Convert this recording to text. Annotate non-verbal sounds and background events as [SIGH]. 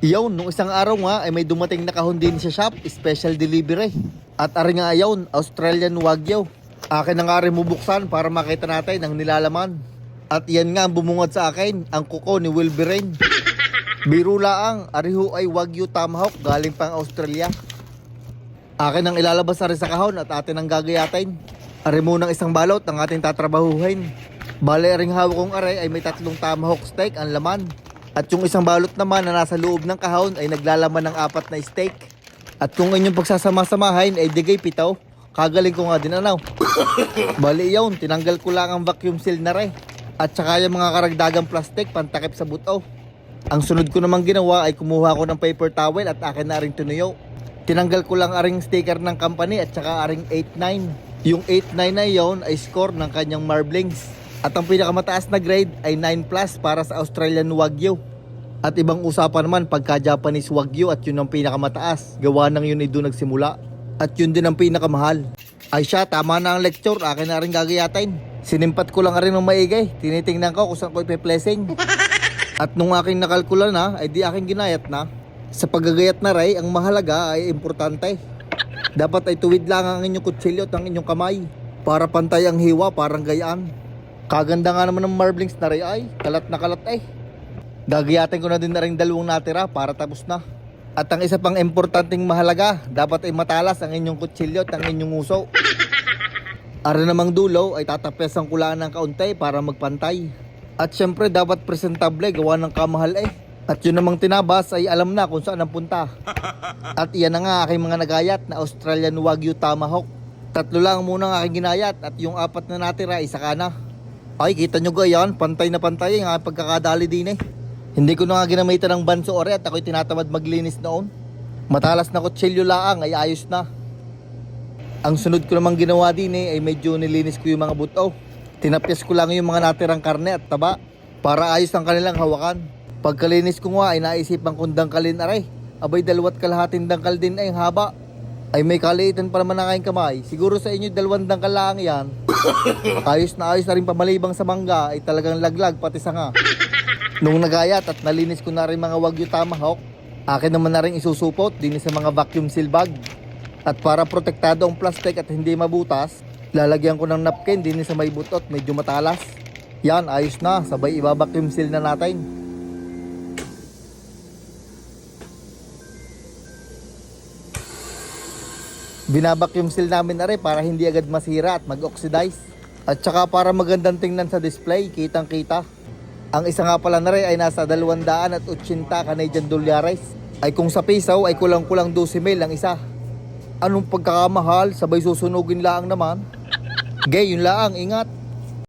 Iyon, nung isang araw nga ay may dumating na kahon din sa shop, special delivery. At ari nga ayon, Australian Wagyu. Akin na nga rin bubuksan para makita natin ang nilalaman. At yan nga ang bumungad sa akin, ang kuko ni Wolverine. Biro laang, ariho ay Wagyu Tomahawk galing pang Australia. Akin ang ilalabas na rin sa kahon at atin ang gagayatin. Ari munang isang balot ang ating tatrabahuhin. Bale ring hawak kong aray ay may tatlong tomahawk steak ang laman. At yung isang balot naman na nasa loob ng kahon ay naglalaman ng apat na steak. At kung inyong pagsasama-samahin ay digay pitaw, kagaling ko nga din anaw. [LAUGHS] Bali yun, tinanggal ko lang ang vacuum seal na rin. At saka yung mga karagdagang plastic pantakip sa buto. Ang sunod ko namang ginawa ay kumuha ko ng paper towel at akin na ring tunuyo. Tinanggal ko lang aring sticker ng company at saka aring 89. Yung 89 na yon ay score ng kanyang marblings. At ang pinakamataas na grade ay 9 plus para sa Australian Wagyu. At ibang usapan naman pagka Japanese Wagyu at yun ang pinakamataas. Gawa ng yun ay doon nagsimula. At yun din ang pinakamahal. Ay siya, tama na ang lecture. Akin na rin gagayatin. Sinimpat ko lang rin ng maigay. Tinitingnan ko kung saan ko ipe-blessing. [LAUGHS] At nung aking nakalkula na, ay di aking ginayat na. Sa paggagayat na ray, ang mahalaga ay importante. Dapat ay tuwid lang ang inyong kutsilyo at ang inyong kamay. Para pantay ang hiwa, parang gayaan. Kaganda nga naman ng marblings na ray ay, kalat na kalat ay. Gagayatin ko na din na rin dalawang natira para tapos na. At ang isa pang importanteng mahalaga, dapat ay matalas ang inyong kutsilyo at ang inyong uso. [LAUGHS] Ara namang dulo ay tatapesan ko lang ng kaunti para magpantay. At syempre dapat presentable gawa ng kamahal eh. At yun namang tinabas ay alam na kung saan ang punta. [LAUGHS] At iyan na nga aking mga nagayat na Australian Wagyu Tomahawk. Tatlo lang muna ang aking ginayat at yung apat na natira isa ka na. Ay kita nyo gayan, pantay na pantay aking pagkakadali din eh. Hindi ko na nga ginamitan ng banso ore at ako'y tinatamad maglinis noon. Matalas na kutsilyo laang ay ayos na. Ang sunod ko namang ginawa din eh, ay medyo nilinis ko yung mga buto. Tinapyas ko lang yung mga natirang karne at taba para ayos ang kanilang hawakan. Pagkalinis ko nga ay naisipan kong dangkalin aray. Abay dalawat kalahating dangkal din ay haba. Ay may kaliitan pa naman aking kamay. Siguro sa inyo dalawang dangkal lang yan. [LAUGHS] ayos na ayos na rin pamalibang sa mangga ay talagang laglag pati sanga. Nung nagayat at nalinis ko na rin mga wagyu tomahawk, akin naman na rin isusupot din sa mga vacuum seal bag. At para protektado ang plastic at hindi mabutas, lalagyan ko ng napkin din sa may butot medyo matalas. Yan, ayos na. Sabay ibabacuum seal na natin. Binabacuum seal namin na rin para hindi agad masira at mag-oxidize. At saka para magandang tingnan sa display, kitang kita. Ang isa nga pala na rin ay nasa 280 Canadian dollars. Ay kung sa pisaw ay kulang-kulang 12 mil ang isa. Anong pagkakamahal, sabay susunugin lang naman. Gay, yun lang, ingat.